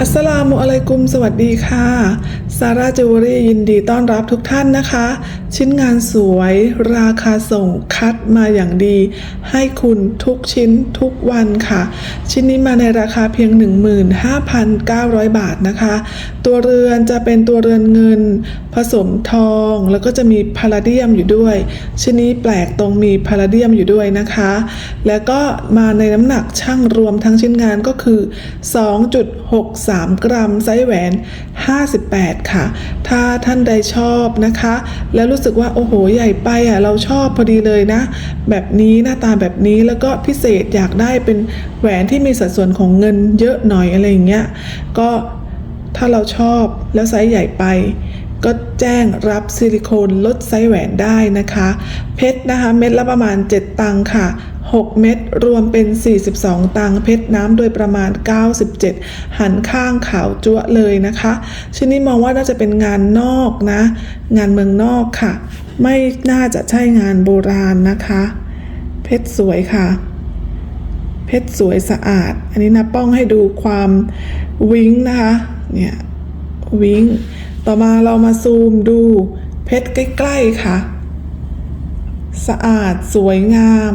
อัสสลามุอะลัยกุม สวัสดีค่ะ ซาร่าจิวเวลรี่ยินดีต้อนรับทุกท่านนะคะ ชิ้นงานสวยราคาส่งคัดมาอย่างดี ให้คุณทุกชิ้นทุกวันค่ะ ชิ้นนี้มาในราคาเพียง 15,900 บาทนะคะ ตัวเรือนจะเป็นตัวเรือนเงิน ผสมทอง แล้วก็จะมีพาราเดียมอยู่ด้วย ชิ้นนี้แปลกตรงมีพาราเดียมอยู่ด้วยนะคะ แล้วก็มาในน้ำหนักช่างรวมทั้งชิ้นงานก็คือ3 กรัม ไซส์แหวน 58 ค่ะ ถ้าท่านใดชอบนะคะ แล้วรู้สึกว่าโอ้โหใหญ่ไปอะเราชอบพอดีเลยนะ แบบนี้หน้าตาแบบนี้แล้วก็พิเศษอยากได้เป็นแหวนที่มีสัดส่วนของเงินเยอะหน่อยอะไรอย่างเงี้ยก็ถ้าเราชอบแล้วไซส์ใหญ่ไปก็แจ้งรับซิลิโคนลดไซส์แหวนได้นะคะ เพชรนะคะ เม็ดละประมาณ 7 ตังค์ค่ะ 6 เม็ดรวมเป็น 42 ตังเพชรน้ำโดยประมาณ 97 หันข้างขาวจั๊วเลยนะคะชิ้นนี้มองว่าน่าจะเป็นงานนอกนะ งานเมืองนอกค่ะ ไม่น่าจะใช่งานโบราณนะคะ เพชรสวยค่ะ เพชรสวยสะอาด อันนี้นะป้องให้ดูความวิ้งนะคะ เนี่ยวิ้ง ต่อมาเรามาซูมดูเพชรใกล้ ๆ ค่ะ สะอาดสวยงาม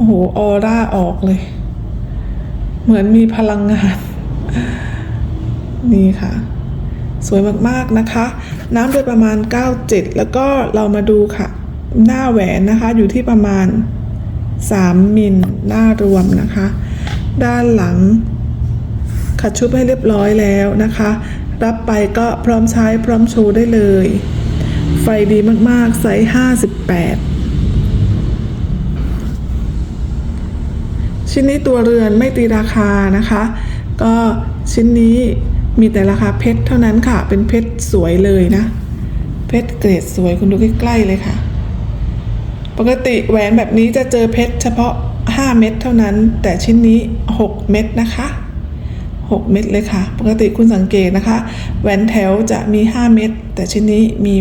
โอ้โหออร่าออกเลย เหมือนมีพลังงาน นี่ค่ะ สวยมากๆนะคะ น้ำโดยประมาณ 97 แล้วก็เรามาดูค่ะ หน้าแหวนนะคะ อยู่ที่ประมาณ 3 มิลหน้ารวมนะคะ ด้านหลังขัดชุบให้เรียบร้อยแล้วนะคะ รับไปก็พร้อมใช้พร้อมโชว์ได้เลย ไฟดีมากๆไซส์58 ชิ้นนี้ตัวเรือนไม่ตีราคานะคะ ก็ชิ้นนี้มีแต่ราคาเพชรเท่านั้นค่ะ เป็นเพชรสวยเลยนะ เพชรเกรดสวยคุณดูใกล้ๆเลยค่ะ ปกติแหวนแบบนี้จะเจอเพชรเฉพาะ 5 เม็ดเท่านั้น แต่ชิ้นนี้ 6 เม็ดนะคะ 6 เม็ดเลยค่ะ ปกติคุณสังเกตนะคะ แหวนแถวจะมี 5 เม็ดแต่ชิ้นนี้มี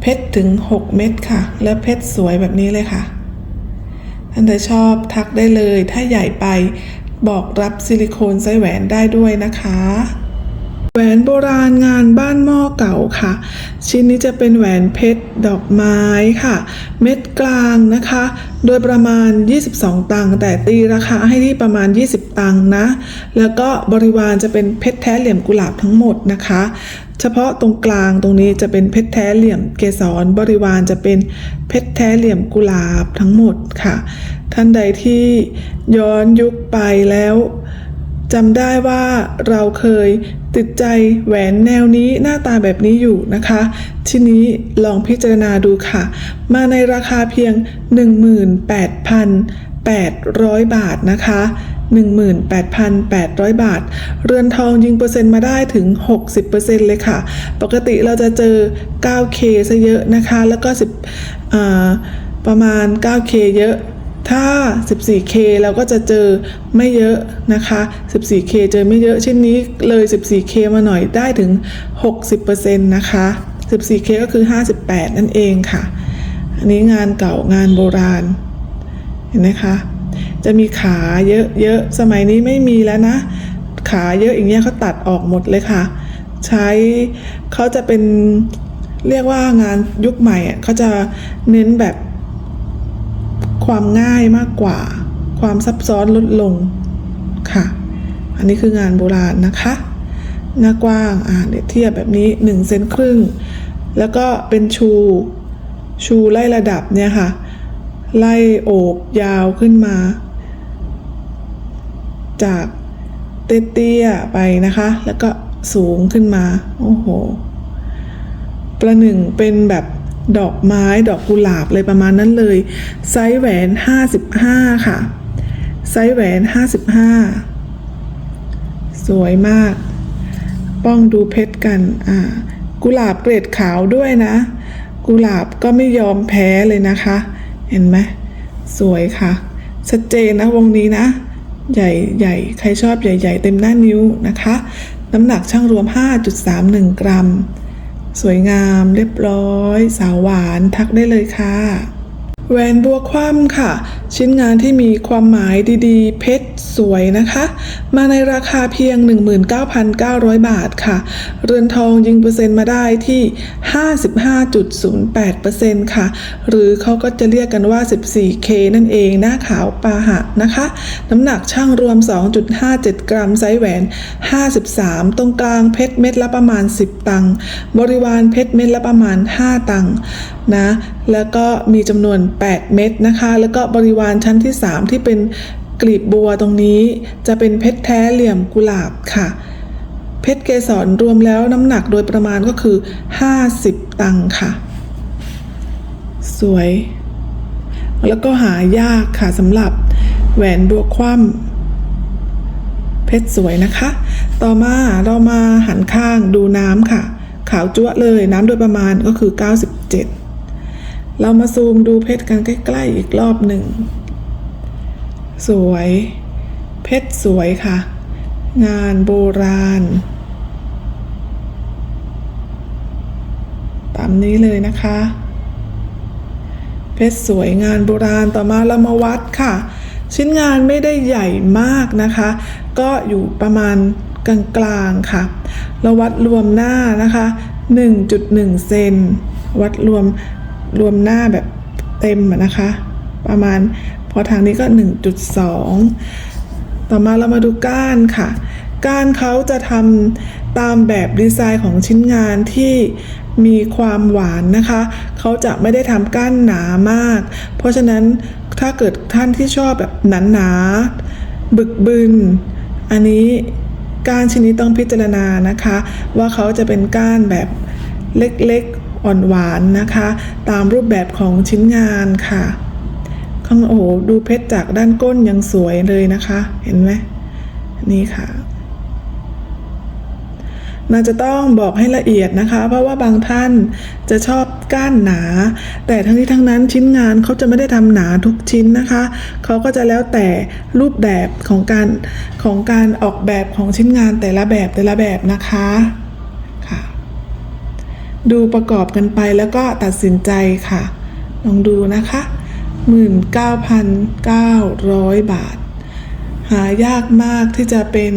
เพชรถึง 6 เม็ดค่ะ และเพชรสวยแบบนี้เลยค่ะ ท่านใดชอบทักได้เลย ถ้าใหญ่ไปบอกรับซิลิโคนไส้แหวนได้ด้วยนะคะ แหวนโบราณงานบ้านหม้อเก่าค่ะ ชิ้นนี้จะเป็นแหวนเพชรดอกไม้ค่ะ เม็ดกลางนะคะ โดยประมาณ 22 ตังค์แต่ตีราคาให้ที่ประมาณ 20 ตังค์นะ แล้วก็บริวารจะเป็นเพชรแท้เหลี่ยมกุหลาบทั้งหมดนะคะ เฉพาะตรงกลางตรงนี้จะเป็นเพชรแท้เหลี่ยมเกสรบริวารจะเป็นเพชรแท้เหลี่ยมกุหลาบทั้งหมดค่ะ ท่านใดที่ย้อนยุคไปแล้ว จำได้ว่าเราเคยติดใจแหวนแนวนี้หน้าตาแบบนี้อยู่นะคะ ทีนี้ลองพิจารณาดูค่ะ มาในราคาเพียง 18,800 บาทนะคะ 18,800 บาท เรือนทองยิงเปอร์เซ็นต์มาได้ถึง 60%เลยค่ะ ปกติเราจะเจอ 9K ซะเยอะนะคะ แล้วก็10อ่าประมาณ 9K เยอะ ถ้า 14K เราก็จะเจอไม่เยอะนะคะ 14K เจอไม่เยอะเช่นนี้เลย 14K มาหน่อยได้ถึง 60%นะคะ 14K ก็คือ 58 นั่นเองค่ะ อันนี้งานเก่างานโบราณ เห็นไหมคะ จะมีขาเยอะๆ สมัยนี้ไม่มีแล้วนะ ขาเยอะอย่างเงี้ยเขาตัดออกหมดเลยค่ะ ใช้เขาจะเป็นเรียกว่างานยุคใหม่เขาจะเน้นแบบ ความง่ายมากกว่า ความซับซ้อนลดลงค่ะ อันนี้คืองานโบราณนะคะ หน้ากว้างอ่าเดี๋ยวเทียบแบบนี้1เซนครึ่ง แล้วก็เป็นชูชูไล่ระดับเนี่ยค่ะ ไล่โอบยาวขึ้นมา จากเตี้ยๆไปนะคะ แล้วก็สูงขึ้นมา โอ้โห ประหนึ่งเป็นแบบ ดอกไม้ดอกกุหลาบเลยประมาณนั้นเลย ไซส์แหวน 55 ค่ะ ไซส์แหวน 55 สวยมาก ป้องดูเพชรกันอ่ากุหลาบเกรดขาวด้วยนะ กุหลาบก็ไม่ยอมแพ้เลยนะคะ เห็นไหมสวยค่ะ ชัดเจนนะวงนี้นะ ใหญ่ใหญ่ใครชอบใหญ่ ๆ เต็มหน้านิ้วนะคะ น้ำหนักช่างรวม 5.31 กรัม สวยงามเรียบร้อย สาวหวานทักได้เลยค่ะแหวนบัวคว่ำค่ะ ชิ้นงานที่มีความหมายดีๆ เพชรสวยนะคะ มาในราคาเพียง 19,900 บาทค่ะ เรือนทองยิงเปอร์เซ็นต์มาได้ที่ 55.08%ค่ะ หรือเขาก็จะเรียกกันว่า 14K นั่นเองหน้าขาวปาหะนะคะ น้ำหนักช่างรวม 2.57 กรัมไซส์แหวน 53 ตรงกลางเพชรเม็ดละประมาณ 10 ตังค์บริวารเพชรเม็ดละประมาณ 5 ตังค์นะ แล้วก็มีจำนวน 8 เม็ดนะคะ แล้วก็บริววารชั้นที่ 3 ที่เป็นกลีบบัวตรงนี้ จะเป็นเพชรแท้เหลี่ยมกุหลาบค่ะ เพชรเกสรรวมแล้วน้ำหนักโดยประมาณก็คือ 50 ตังค์ค่ะ สวย แล้วก็หายากค่ะสำหรับแหวนบัวคว่ำเพชรสวยนะคะ ต่อมาเรามาหันข้างดูน้ำค่ะ ขาวจั๊วะเลยน้ำโดยประมาณก็คือ 97 เรามาซูมดูเพชรกันใกล้ๆอีกรอบหนึ่ง สวย เพชรสวยค่ะ งานโบราณตามนี้เลยนะคะ เพชรสวยงานโบราณต่อมาเรามาวัดค่ะ ชิ้นงานไม่ได้ใหญ่มากนะคะ ก็อยู่ประมาณกลางๆค่ะ เราวัดรวมหน้านะคะ 1.1 เซน วัดรวม รวมหน้าแบบเต็มนะคะ ประมาณพอทางนี้ก็ 1.2 ต่อมาเรามาดูก้านค่ะ ก้านเขาจะทำตามแบบดีไซน์ของชิ้นงานที่มีความหวานนะคะ เขาจะไม่ได้ทำก้านหนามาก เพราะฉะนั้นถ้าเกิดท่านที่ชอบแบบหนาๆบึกบึน อันนี้ก้านชนิดต้องพิจารณานะคะ ว่าเขาจะเป็นก้านแบบเล็ก อ่อนหวานนะคะ ตามรูปแบบของชิ้นงานค่ะ ข้างโอ้ดูเพชรจากด้านก้นยังสวยเลยนะคะ เห็นไหมนี่ค่ะน่าจะต้องบอกให้ละเอียดนะคะ เพราะว่าบางท่านจะชอบก้านหนา แต่ทั้งนี้ทั้งนั้นชิ้นงานเขาจะไม่ได้ทำหนาทุกชิ้นนะคะเขาก็จะแล้วแต่รูปแบบของการของการออกแบบของชิ้นงานแต่ละแบบแต่ละแบบนะคะค่ะ ดูประกอบกันไปแล้วก็ตัดสินใจค่ะ ลองดูนะคะ 19,900 บาท หายากมากที่จะเป็น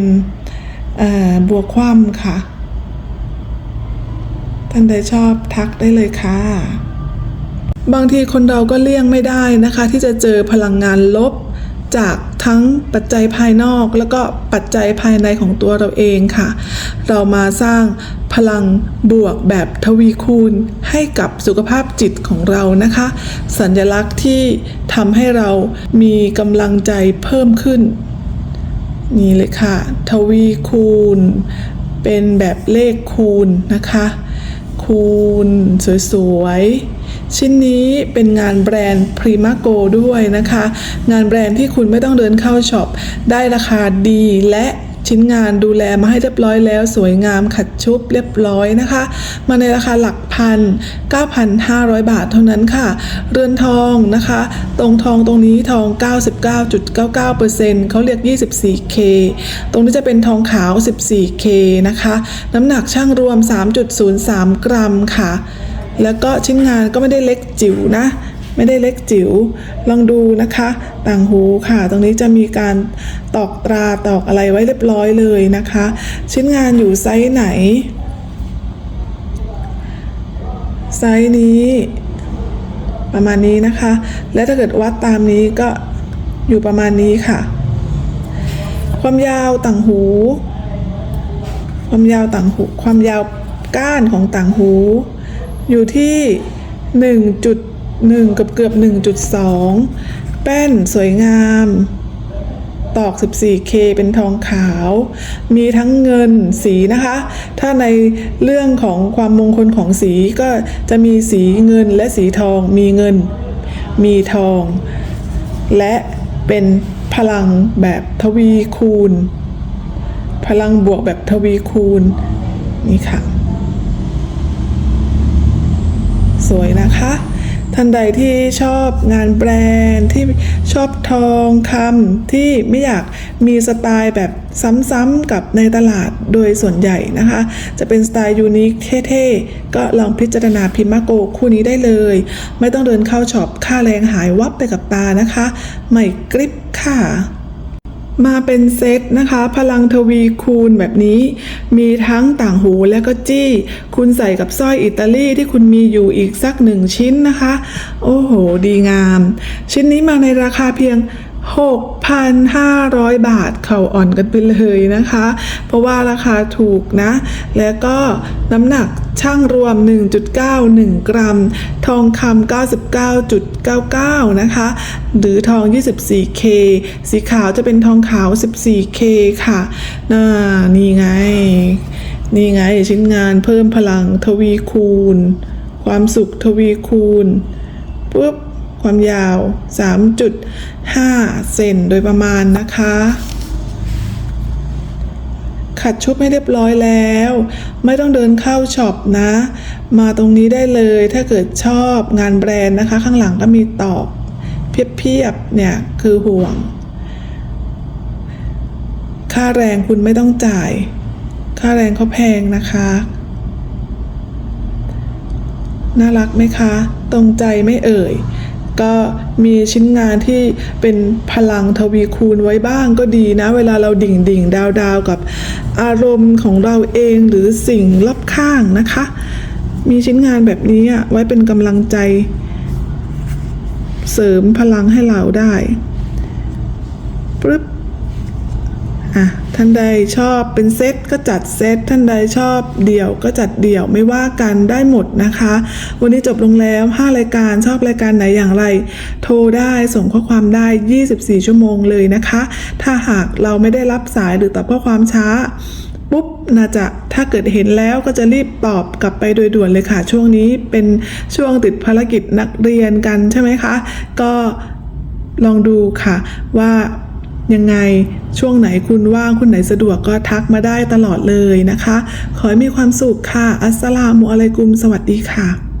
บัวคว่ำค่ะ ท่านใดชอบทักได้เลยค่ะ บางทีคนเราก็เลี่ยงไม่ได้นะคะ ที่จะเจอพลังงานลบจากทั้งปัจจัยภายนอกแล้วก็ปัจจัยภายในของตัวเราเองค่ะ เรามาสร้าง พลังบวกแบบทวีคูณให้กับสุขภาพจิตของเรานะคะ สัญลักษณ์ที่ทำให้เรามีกำลังใจเพิ่มขึ้น นี่เลยค่ะ ทวีคูณ เป็นแบบเลขคูณนะคะ คูณสวยๆ ชิ้นนี้เป็นงานแบรนด์พรีมาโกด้วยนะคะ งานแบรนด์ที่คุณไม่ต้องเดินเข้าช็อป ได้ราคาดีและ ชิ้นงานดูแลมาให้เรียบร้อยแล้ว สวยงามขัดชุบเรียบร้อยนะคะ มาในราคาหลักพัน 9,500 บาทเท่านั้นค่ะ เรือนทองนะคะ ตรงทองตรงนี้ทอง 99.99%เขาเรียก 24K ตรงนี้จะเป็นทองขาว 14K นะคะ น้ำหนักช่างรวม 3.03 กรัมค่ะ แล้วก็ชิ้นงานก็ไม่ได้เล็กจิ๋วนะ ไม่ได้เล็กจิ๋วลองดูนะคะ ต่างหูค่ะ ตรงนี้จะมีการตอกตราตอกอะไรไว้เรียบร้อยเลยนะคะ ชิ้นงานอยู่ไซส์ไหน ไซส์นี้ ประมาณนี้นะคะ และถ้าเกิดวัดตามนี้ก็อยู่ประมาณนี้ค่ะ ความยาวต่างหู ความยาวต่างหู ความยาวก้านของต่างหู อยู่ที่ 1 กับเกือบ 1.2 แป้นสวยงาม ตอก 14K เป็นทองขาว มีทั้งเงินสีนะคะ ถ้าในเรื่องของความมงคลของสีก็จะมีสีเงินและสีทอง มีเงิน มีทอง และเป็นพลังแบบทวีคูณ พลังบวกแบบทวีคูณ นี่ค่ะ สวยนะคะ ท่านใดที่ชอบงานแบรนด์ที่ชอบทองคำที่ไม่อยากมีสไตล์แบบซ้ำๆกับในตลาดโดยส่วนใหญ่นะคะ จะเป็นสไตล์ยูนิคเท่ๆ ก็ลองพิจารณาพิมมาโกคู่นี้ได้เลย ไม่ต้องเดินเข้าช็อปค่าแรงหายวับไปกับตานะคะ ไม่กริบค่ะ มาเป็นเซตนะคะ พลังทวีคูณแบบนี้ มีทั้งต่างหูและก็จี้ คุณใส่กับสร้อยอิตาลีที่คุณมีอยู่อีกสักหนึ่งชิ้นนะคะ โอ้โห ดีงาม ชิ้นนี้มาในราคาเพียง 6,500 บาทเข่าอ่อนกันไปเลยนะคะ เพราะว่าราคาถูกนะ แล้วก็น้ำหนักช่างรวม 1.91 กรัม ทองคำ99.99 นะคะ หรือทอง 24K สีขาวจะเป็นทองขาว 14K ค่ะน่านี่ไง นี่ไงชิ้นงานเพิ่มพลังทวีคูณ ความสุขทวีคูณปุ๊บ ความยาว 3.5 เซนโดยประมาณนะคะ ขัดชุบให้เรียบร้อยแล้ว ไม่ต้องเดินเข้าช็อปนะ มาตรงนี้ได้เลยถ้าเกิดชอบงานแบรนด์นะคะ ข้างหลังก็มีตอกเพียบๆเนี่ยคือห่วง ค่าแรงคุณไม่ต้องจ่าย ค่าแรงเขาแพงนะคะน่ารักไหมคะ ตรงใจไม่เอ่ย ก็มีชิ้นงานที่เป็นพลังทวีคูณไว้บ้างก็ดีนะ เวลาเราดิ่งดิ่งดาวดาวกับอารมณ์ของเราเองหรือสิ่งรอบข้างนะคะ มีชิ้นงานแบบนี้ไว้เป็นกำลังใจ เสริมพลังให้เราได้ปึ๊บ อะท่านใดชอบเป็นเซตก็จัดเซตท่านใดชอบเดี่ยวก็จัดเดี่ยวไม่ว่ากันได้หมดนะคะ วันนี้จบลงแล้ว 5 รายการชอบรายการไหนอย่างไร โทรได้ส่งข้อความได้ 24 ชั่วโมงเลยนะคะ ถ้าหากเราไม่ได้รับสายหรือตอบข้อความช้าปุ๊บน่าจะถ้าเกิดเห็นแล้วก็จะรีบตอบกลับไปโดยด่วนเลยค่ะ ช่วงนี้เป็นช่วงติดภารกิจนักเรียนกันใช่ไหมคะ ก็ลองดูค่ะว่า ยังไงช่วงไหนคุณว่างคุณไหนสะดวกก็ทักมาได้ตลอดเลยนะคะ ขอให้มีความสุขค่ะ อัสสลามุอะลัยกุม สวัสดีค่ะ